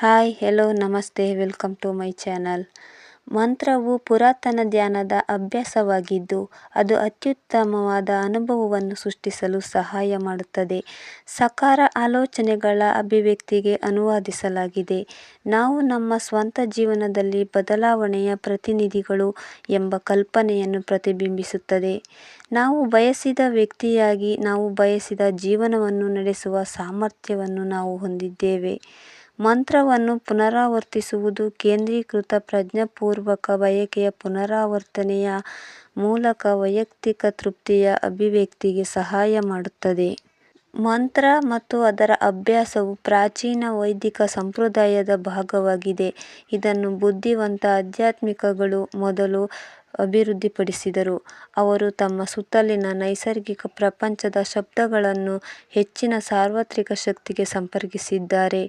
Hi hello ನಮಸ್ತೆ welcome to my channel ಮಂತ್ರವು ಪುರಾತನ ಧ್ಯಾನದ ಅಭ್ಯಾಸವಾಗಿದ್ದು, ಅದು ಅತ್ಯುತ್ತಮವಾದ ಅನುಭವವನ್ನು ಸೃಷ್ಟಿಸಲು ಸಹಾಯ ಮಾಡುತ್ತದೆ. ಸಕಾರ ಆಲೋಚನೆಗಳ ಅಭಿವ್ಯಕ್ತಿಗೆ ಅನುವಾದಿಸಲಾಗಿದೆ. ನಾವು ನಮ್ಮ ಸ್ವಂತ ಜೀವನದಲ್ಲಿ ಬದಲಾವಣೆಯ ಪ್ರತಿನಿಧಿಗಳು ಎಂಬ ಕಲ್ಪನೆಯನ್ನು ಪ್ರತಿಬಿಂಬಿಸುತ್ತದೆ. ನಾವು ಬಯಸಿದ ವ್ಯಕ್ತಿಯಾಗಿ ನಾವು ಬಯಸಿದ ಜೀವನವನ್ನು ನಡೆಸುವ ಸಾಮರ್ಥ್ಯವನ್ನು ನಾವು ಹೊಂದಿದ್ದೇವೆ. ಮಂತ್ರವನ್ನು ಪುನರಾವರ್ತಿಸುವುದು ಕೇಂದ್ರೀಕೃತ ಪ್ರಜ್ಞಾಪೂರ್ವಕ ಬಯಕೆಯ ಪುನರಾವರ್ತನೆಯ ಮೂಲಕ ವೈಯಕ್ತಿಕ ತೃಪ್ತಿಯ ಅಭಿವ್ಯಕ್ತಿಗೆ ಸಹಾಯ ಮಾಡುತ್ತದೆ. ಮಂತ್ರ ಮತ್ತು ಅದರ ಅಭ್ಯಾಸವು ಪ್ರಾಚೀನ ವೈದಿಕ ಸಂಪ್ರದಾಯದ ಭಾಗವಾಗಿದೆ. ಇದನ್ನು ಬುದ್ಧಿವಂತ ಆಧ್ಯಾತ್ಮಿಕಗಳು ಮೊದಲು ಅಭಿವೃದ್ಧಿಪಡಿಸಿದರು. ಅವರು ತಮ್ಮ ಸುತ್ತಲಿನ ನೈಸರ್ಗಿಕ ಪ್ರಪಂಚದ ಶಬ್ದಗಳನ್ನು ಹೆಚ್ಚಿನ ಸಾರ್ವತ್ರಿಕ ಶಕ್ತಿಗೆ ಸಂಪರ್ಕಿಸಿದ್ದಾರೆ.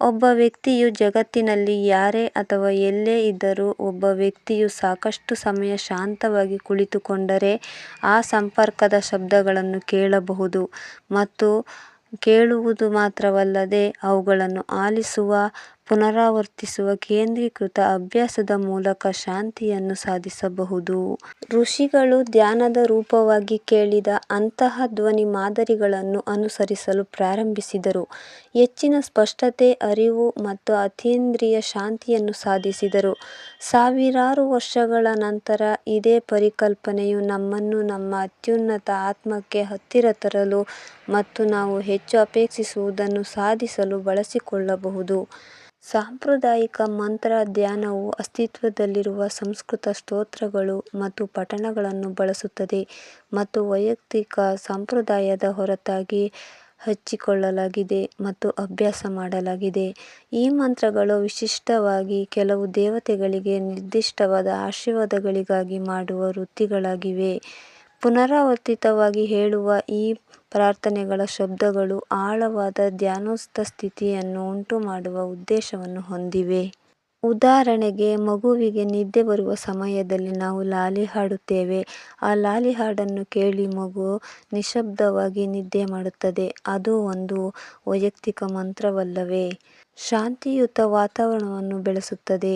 ಒಬ್ಬ ವ್ಯಕ್ತಿಯು ಜಗತ್ತಿನಲ್ಲಿ ಯಾರೇ ಅಥವಾ ಎಲ್ಲೇ ಇದ್ದರೂ ಒಬ್ಬ ವ್ಯಕ್ತಿಯು ಸಾಕಷ್ಟು ಸಮಯ ಶಾಂತವಾಗಿ ಕುಳಿತುಕೊಂಡರೆ ಆ ಸಂಪರ್ಕದ ಶಬ್ದಗಳನ್ನು ಕೇಳಬಹುದು ಮತ್ತು ಕೇಳುವುದು ಮಾತ್ರವಲ್ಲದೆ ಅವುಗಳನ್ನು ಆಲಿಸುವ ಪುನರಾವರ್ತಿಸುವ ಕೇಂದ್ರೀಕೃತ ಅಭ್ಯಾಸದ ಮೂಲಕ ಶಾಂತಿಯನ್ನು ಸಾಧಿಸಬಹುದು. ಋಷಿಗಳು ಧ್ಯಾನದ ರೂಪವಾಗಿ ಕೇಳಿದ ಅಂತಹ ಧ್ವನಿ ಮಾದರಿಗಳನ್ನು ಅನುಸರಿಸಲು ಪ್ರಾರಂಭಿಸಿದರು. ಹೆಚ್ಚಿನ ಸ್ಪಷ್ಟತೆ, ಅರಿವು ಮತ್ತು ಅತೀಂದ್ರಿಯ ಶಾಂತಿಯನ್ನು ಸಾಧಿಸಿದರು. ಸಾವಿರಾರು ವರ್ಷಗಳ ನಂತರ ಇದೇ ಪರಿಕಲ್ಪನೆಯು ನಮ್ಮನ್ನು ನಮ್ಮ ಅತ್ಯುನ್ನತ ಆತ್ಮಕ್ಕೆ ಹತ್ತಿರ ತರಲು ಮತ್ತು ನಾವು ಹೆಚ್ಚು ಅಪೇಕ್ಷಿಸುವುದನ್ನು ಸಾಧಿಸಲು ಬಳಸಿಕೊಳ್ಳಬಹುದು. ಸಾಂಪ್ರದಾಯಿಕ ಮಂತ್ರ ಧ್ಯಾನವು ಅಸ್ತಿತ್ವದಲ್ಲಿರುವ ಸಂಸ್ಕೃತ ಸ್ತೋತ್ರಗಳು ಮತ್ತು ಪಠಣಗಳನ್ನು ಬಳಸುತ್ತದೆ ಮತ್ತು ವೈಯಕ್ತಿಕ ಸಂಪ್ರದಾಯದ ಹೊರತಾಗಿ ಹಚ್ಚಿಕೊಳ್ಳಲಾಗಿದೆ ಮತ್ತು ಅಭ್ಯಾಸ ಮಾಡಲಾಗಿದೆ. ಈ ಮಂತ್ರಗಳು ವಿಶಿಷ್ಟವಾಗಿ ಕೆಲವು ದೇವತೆಗಳಿಗೆ ನಿರ್ದಿಷ್ಟವಾದ ಆಶೀರ್ವಾದಗಳಿಗಾಗಿ ಮಾಡುವ ವೃತ್ತಿಗಳಾಗಿವೆ ಪುನರಾವರ್ತಿತವಾಗಿ ಹೇಳುವ ಈ ಪ್ರಾರ್ಥನೆಗಳ ಶಬ್ದಗಳು ಆಳವಾದ ಧ್ಯಾನಸ್ಥ ಸ್ಥಿತಿಯನ್ನು ಉಂಟುಮಾಡುವ ಉದ್ದೇಶವನ್ನು ಹೊಂದಿವೆ. ಉದಾಹರಣೆಗೆ, ಮಗುವಿಗೆ ನಿದ್ದೆ ಬರುವ ಸಮಯದಲ್ಲಿ ನಾವು ಲಾಲಿ ಹಾಡುತ್ತೇವೆ ಆ ಲಾಲಿ ಹಾಡನ್ನು ಕೇಳಿ ಮಗು ನಿಶ್ಶಬ್ದವಾಗಿ ನಿದ್ದೆ ಮಾಡುತ್ತದೆ ಅದು ಒಂದು ವೈಯಕ್ತಿಕ ಮಂತ್ರವಲ್ಲವೇ? ಶಾಂತಿಯುತ ವಾತಾವರಣವನ್ನು ಬೆಳೆಸುತ್ತದೆ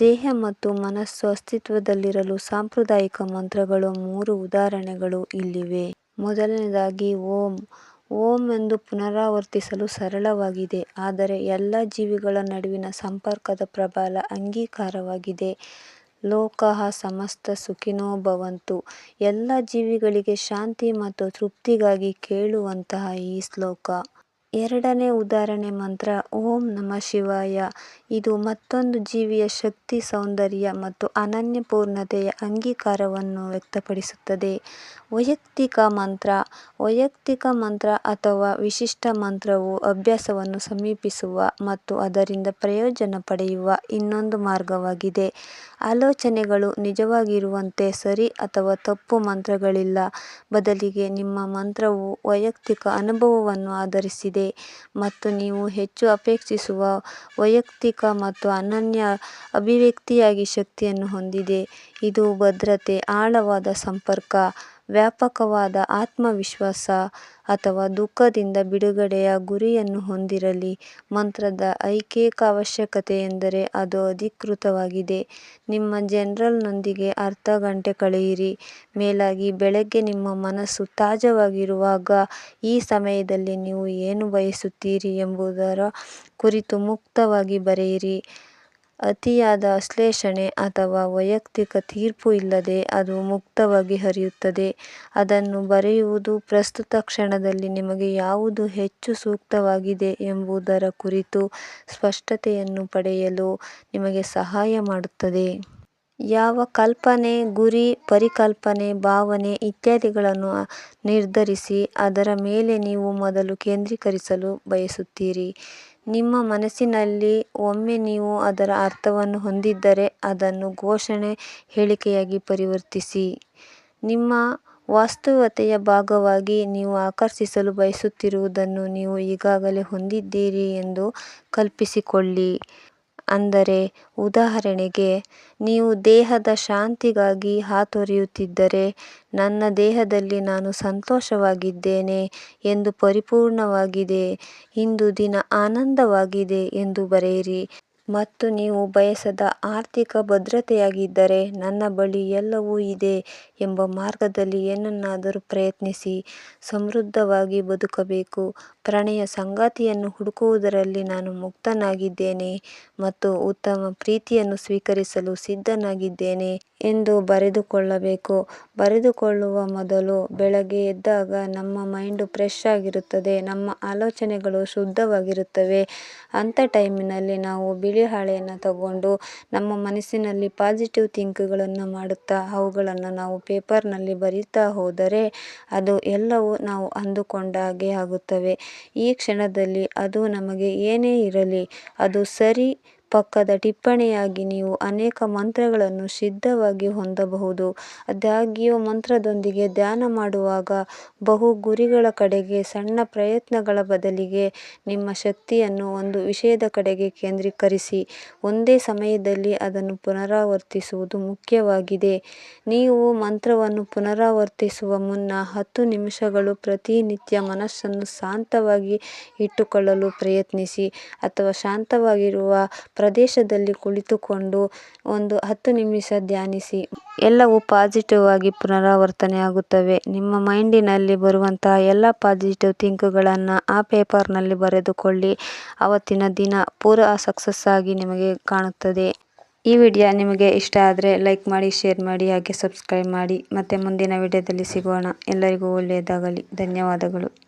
ದೇಹ ಮತ್ತು ಮನಸ್ಸು ಅಸ್ತಿತ್ವದಲ್ಲಿರಲು ಸಾಂಪ್ರದಾಯಿಕ ಮಂತ್ರಗಳ ಮೂರು ಉದಾಹರಣೆಗಳು ಇಲ್ಲಿವೆ. ಮೊದಲನೆಯದಾಗಿ ಓಂ ಓಂ ಎಂದು ಪುನರಾವರ್ತಿಸಲು ಸರಳವಾಗಿದೆ, ಆದರೆ ಎಲ್ಲ ಜೀವಿಗಳ ನಡುವಿನ ಸಂಪರ್ಕದ ಪ್ರಬಲ ಅಂಗೀಕಾರವಾಗಿದೆ ಲೋಕಃ, ಸಮಸ್ತ ಸುಖಿನೋ ಭವಂತು ಎಲ್ಲ ಜೀವಿಗಳಿಗೆ ಶಾಂತಿ ಮತ್ತು ತೃಪ್ತಿಗಾಗಿ ಕೇಳುವಂತಹ ಈ ಶ್ಲೋಕ. ಎರಡನೇ ಉದಾಹರಣೆ ಮಂತ್ರ, ಓಂ ನಮಃ ಶಿವಾಯ. ಇದು ಮತ್ತೊಂದು ಜೀವಿಯ ಶಕ್ತಿ, ಸೌಂದರ್ಯ ಮತ್ತು ಅನನ್ಯ ಪೂರ್ಣತೆಯ ಅಂಗೀಕಾರವನ್ನು ವ್ಯಕ್ತಪಡಿಸುತ್ತದೆ. ವೈಯಕ್ತಿಕ ಮಂತ್ರ ವೈಯಕ್ತಿಕ ಮಂತ್ರ ಅಥವಾ ವಿಶಿಷ್ಟ ಮಂತ್ರವು ಅಭ್ಯಾಸವನ್ನು ಸಮೀಪಿಸುವ ಮತ್ತು ಅದರಿಂದ ಪ್ರಯೋಜನ ಪಡೆಯುವ ಇನ್ನೊಂದು ಮಾರ್ಗವಾಗಿದೆ. ಆಲೋಚನೆಗಳು ನಿಜವಾಗಿರುವಂತೆ ಸರಿ ಅಥವಾ ತಪ್ಪು ಮಂತ್ರಗಳಿಲ್ಲ. ಬದಲಿಗೆ ನಿಮ್ಮ ಮಂತ್ರವು ವೈಯಕ್ತಿಕ ಅನುಭವವನ್ನು ಆಧರಿಸಿದೆ ಮತ್ತು ನೀವು ಹೆಚ್ಚು ಅಪೇಕ್ಷಿಸುವ ವೈಯಕ್ತಿಕ ಮತ್ತು ಅನನ್ಯ ಅಭಿವ್ಯಕ್ತಿಯಾಗಿ ಶಕ್ತಿಯನ್ನು ಹೊಂದಿದೆ. ಇದು ಭದ್ರತೆ, ಆಳವಾದ ಸಂಪರ್ಕ ವ್ಯಾಪಕವಾದ ಆತ್ಮವಿಶ್ವಾಸ ಅಥವಾ ದುಃಖದಿಂದ ಬಿಡುಗಡೆಯ ಗುರಿಯನ್ನು ಹೊಂದಿರಲಿ. ಮಂತ್ರದ ಏಕೈಕ ಅವಶ್ಯಕತೆಯೆಂದರೆ ಅದು ಅಧಿಕೃತವಾಗಿದೆ. ನಿಮ್ಮ ಜನರಲ್ನೊಂದಿಗೆ ಅರ್ಧ ಗಂಟೆ ಕಳೆಯಿರಿ. ಮೇಲಾಗಿ ಬೆಳಗ್ಗೆ ನಿಮ್ಮ ಮನಸ್ಸು ತಾಜವಾಗಿರುವಾಗ ಈ ಸಮಯದಲ್ಲಿ ನೀವು ಏನು ಬಯಸುತ್ತೀರಿ ಎಂಬುದರ ಕುರಿತು ಮುಕ್ತವಾಗಿ ಬರೆಯಿರಿ. ಅತಿಯಾದ ಆಶ್ಲೇಷಣೆ ಅಥವಾ ವೈಯಕ್ತಿಕ ತೀರ್ಪು ಇಲ್ಲದೆ ಅದು ಮುಕ್ತವಾಗಿ ಹರಿಯುತ್ತದೆ ಅದನ್ನು ಬರೆಯುವುದು ಪ್ರಸ್ತುತ ಕ್ಷಣದಲ್ಲಿ ನಿಮಗೆ ಯಾವುದು ಹೆಚ್ಚು ಸೂಕ್ತವಾಗಿದೆ ಎಂಬುದರ ಕುರಿತು ಸ್ಪಷ್ಟತೆಯನ್ನು ಪಡೆಯಲು ನಿಮಗೆ ಸಹಾಯ ಮಾಡುತ್ತದೆ. ಯಾವ ಕಲ್ಪನೆ, ಗುರಿ, ಪರಿಕಲ್ಪನೆ, ಭಾವನೆ ಇತ್ಯಾದಿಗಳನ್ನು ನಿರ್ಧರಿಸಿ ಅದರ ಮೇಲೆ ನೀವು ಮೊದಲು ಕೇಂದ್ರೀಕರಿಸಲು ಬಯಸುತ್ತೀರಿ ನಿಮ್ಮ ಮನಸ್ಸಿನಲ್ಲಿ ಒಮ್ಮೆ ನೀವು ಅದರ ಅರ್ಥವನ್ನು ಹೊಂದಿದ್ದರೆ ಅದನ್ನು ಘೋಷಣೆ ಹೇಳಿಕೆಯಾಗಿ ಪರಿವರ್ತಿಸಿ. ನಿಮ್ಮ ವಾಸ್ತವತೆಯ ಭಾಗವಾಗಿ ನೀವು ಆಕರ್ಷಿಸಲು ಬಯಸುತ್ತಿರುವುದನ್ನು ನೀವು ಈಗಾಗಲೇ ಹೊಂದಿದ್ದೀರಿ ಎಂದು ಕಲ್ಪಿಸಿಕೊಳ್ಳಿ ಅಂದರೆ, ಉದಾಹರಣೆಗೆ, ನೀವು ದೇಹದ ಶಾಂತಿಗಾಗಿ ಹಾತೊರೆಯುತ್ತಿದ್ದರೆ, ನನ್ನ ದೇಹದಲ್ಲಿ ನಾನು ಸಂತೋಷವಾಗಿದ್ದೇನೆ ಎಂದು ಪರಿಪೂರ್ಣವಾಗಿದೆ. ಇಂದು ದಿನ ಆನಂದವಾಗಿದೆ ಎಂದು ಬರೆಯಿರಿ. ಮತ್ತು ನೀವು ಬಯಸದ ಆರ್ಥಿಕ ಭದ್ರತೆಯಾಗಿದ್ದರೆ ನನ್ನ ಬಳಿ ಎಲ್ಲವೂ ಇದೆ ಎಂಬ ಮಾರ್ಗದಲ್ಲಿ ಏನನ್ನಾದರೂ ಪ್ರಯತ್ನಿಸಿ ಸಮೃದ್ಧವಾಗಿ ಬದುಕಬೇಕು. ಪ್ರಣಯ ಸಂಗಾತಿಯನ್ನು ಹುಡುಕುವುದರಲ್ಲಿ ನಾನು ಮುಕ್ತನಾಗಿದ್ದೇನೆ ಮತ್ತು ಉತ್ತಮ ಪ್ರೀತಿಯನ್ನು ಸ್ವೀಕರಿಸಲು ಸಿದ್ಧನಾಗಿದ್ದೇನೆ ಎಂದು ಬರೆದುಕೊಳ್ಳಬೇಕು. ಬರೆದುಕೊಳ್ಳುವ ಮೊದಲು ಬೆಳಗ್ಗೆ ಎದ್ದಾಗ ನಮ್ಮ ಮೈಂಡ್ ಫ್ರೆಶ್ ಆಗಿರುತ್ತದೆ, ನಮ್ಮ ಆಲೋಚನೆಗಳು ಶುದ್ಧವಾಗಿರುತ್ತವೆ. ಅಂಥ ಟೈಮಿನಲ್ಲಿ ನಾವು ಬಿಳಿ ಹಾಳೆಯನ್ನು ತಗೊಂಡು ನಮ್ಮ ಮನಸ್ಸಿನಲ್ಲಿ ಪಾಸಿಟಿವ್ ಥಿಂಕ್ಗಳನ್ನು ಮಾಡುತ್ತಾ ಅವುಗಳನ್ನು ನಾವು ಪೇಪರ್ನಲ್ಲಿ ಬರೀತಾ ಹೋದರೆ ಅದು ಎಲ್ಲವೂ ನಾವು ಅಂದುಕೊಂಡ ಹಾಗೆ ಆಗುತ್ತವೆ. ಈ ಕ್ಷಣದಲ್ಲಿ ಅದು ನಮಗೆ ಏನೇ ಇರಲಿ ಅದು ಸರಿ ಪಕ್ಕದ ಟಿಪ್ಪಣಿಯಾಗಿ ನೀವು ಅನೇಕ ಮಂತ್ರಗಳನ್ನು ಸಿದ್ಧವಾಗಿ ಹೊಂದಬಹುದು. ಆದಾಗ್ಯೂ, ಮಂತ್ರದೊಂದಿಗೆ ಧ್ಯಾನ ಮಾಡುವಾಗ ಬಹು ಗುರಿಗಳ ಕಡೆಗೆ, ಸಣ್ಣ ಪ್ರಯತ್ನಗಳ ಬದಲಿಗೆ ನಿಮ್ಮ ಶಕ್ತಿಯನ್ನು ಒಂದು ವಿಷಯದ ಕಡೆಗೆ ಕೇಂದ್ರೀಕರಿಸಿ, ಒಂದೇ ಸಮಯದಲ್ಲಿ ಅದನ್ನು ಪುನರಾವರ್ತಿಸುವುದು ಮುಖ್ಯವಾಗಿದೆ. ನೀವು ಮಂತ್ರವನ್ನು ಪುನರಾವರ್ತಿಸುವ ಮುನ್ನ ಹತ್ತು ನಿಮಿಷಗಳು ಪ್ರತಿನಿತ್ಯ ಮನಸ್ಸನ್ನು ಶಾಂತವಾಗಿ ಇಟ್ಟುಕೊಳ್ಳಲು ಪ್ರಯತ್ನಿಸಿ ಅಥವಾ ಶಾಂತವಾಗಿರುವ ಪ್ರದೇಶದಲ್ಲಿ ಕುಳಿತುಕೊಂಡು ಒಂದು ಹತ್ತು ನಿಮಿಷ ಧ್ಯಾನಿಸಿ. ಎಲ್ಲವೂ ಪಾಸಿಟಿವ್ ಆಗಿ ಪುನರಾವರ್ತನೆ ಆಗುತ್ತವೆ. ನಿಮ್ಮ ಮೈಂಡಿನಲ್ಲಿ ಬರುವಂತಹ ಎಲ್ಲ ಪಾಸಿಟಿವ್ ಥಿಂಕ್ಗಳನ್ನು ಆ ಪೇಪರ್ನಲ್ಲಿ ಬರೆದುಕೊಳ್ಳಿ. ಆವತ್ತಿನ ದಿನ ಪೂರಾ ಸಕ್ಸಸ್ ಆಗಿ ನಿಮಗೆ ಕಾಣುತ್ತದೆ. ಈ ವಿಡಿಯೋ ನಿಮಗೆ ಇಷ್ಟ ಆದರೆ ಲೈಕ್ ಮಾಡಿ ಶೇರ್ ಮಾಡಿ, ಹಾಗೆ ಸಬ್ಸ್ಕ್ರೈಬ್ ಮಾಡಿ. ಮತ್ತೆ ಮುಂದಿನ ವಿಡಿಯೋದಲ್ಲಿ ಸಿಗೋಣ. ಎಲ್ಲರಿಗೂ ಒಳ್ಳೆಯದಾಗಲಿ. ಧನ್ಯವಾದಗಳು.